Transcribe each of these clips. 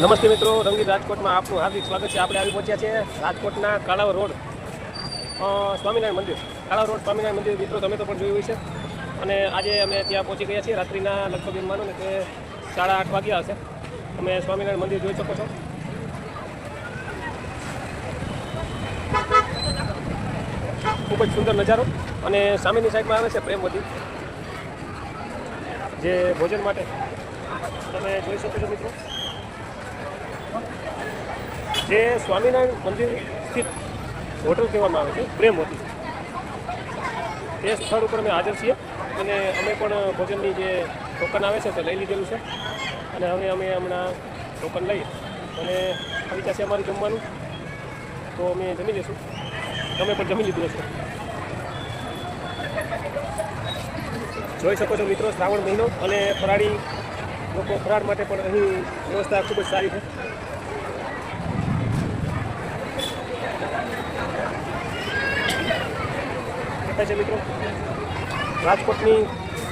નમસ્તે મિત્રો, રંગીત રાજકોટમાં આપનું હાર્દિક સ્વાગત છે. આપણે આવી પહોંચ્યા છે રાજકોટના કાળાવ રોડ. સ્વામિનારાયણ મંદિર. કાળાવ રોડ સ્વામિનારાયણ મંદિર મિત્રો, તમે તો પણ જોયું છે અને આજે અમે ત્યાં પહોંચી ગયા છીએ રાત્રિના લગભગ એમ માનો ને કે સાડા આઠ વાગ્યા હશે. તમે સ્વામિનારાયણ મંદિર જોઈ શકો છો. ખૂબ જ સુંદર નજારો. અને સામેની સાઈડમાં આવે છે પ્રેમવતી જે ભોજન માટે તમે જોઈ શકો છો મિત્રો. જે સ્વામિનારાયણ મંદિર સ્થિત હોટલ કહેવામાં આવે છે પ્રેમ હોટલ એ સ્થળ ઉપર અમે હાજર છીએ અને અમે પણ ભોજનની જે ટોકન આવે છે તે લઈ લીધેલું છે. અને હવે અમે હમણાં ટોકન લઈ અને આવી જશે અમારું જમવાનું. તો અમે જમી લઈશું. તમે પણ જમી લીધું હશે. જોઈ શકો છો મિત્રો, શ્રાવણ મહિનો અને ફરાળી લોકો ફરાળ માટે પણ અહીં વ્યવસ્થા ખૂબ જ સારી છે. દેખાય છે મિત્રો? રાજકોટની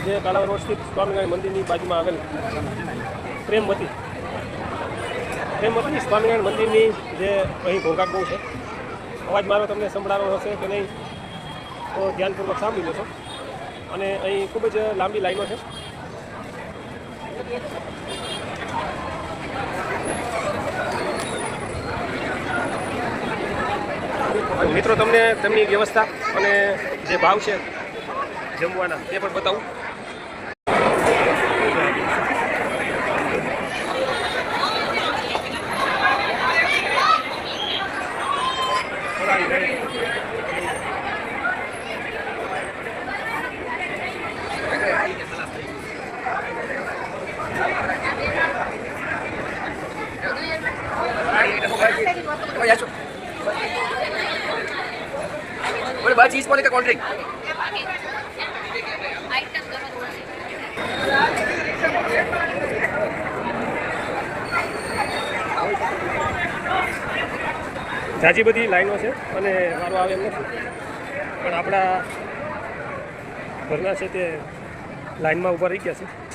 જે કાળા રોડ સ્થિત સ્વામિનારાયણ મંદિરની બાજુમાં આવેલ પ્રેમવતી. પ્રેમવતી સ્વામિનારાયણ મંદિરની જે અહીં ઘોંઘાટ છે. અવાજ મારો તમને સંભળાવો હશે કે નહીં, તો ધ્યાનપૂર્વક સાંભળી લેશો. અને અહીં ખૂબ જ લાંબી લાઈનો છે. તો મિત્રો તમને તેમની વ્યવસ્થા અને જે ભાવ છે જમવાના તે પણ બતાવું. बोले बात चीज पॉली का कॉन्ट्रैक्ट आइटम दोनों જાજી બધી લાઈનો છે અને વારો આવે એમ નથી પણ આપણા ઘરના છે તે લાઈનમાં ઊભા રહી ગયા છે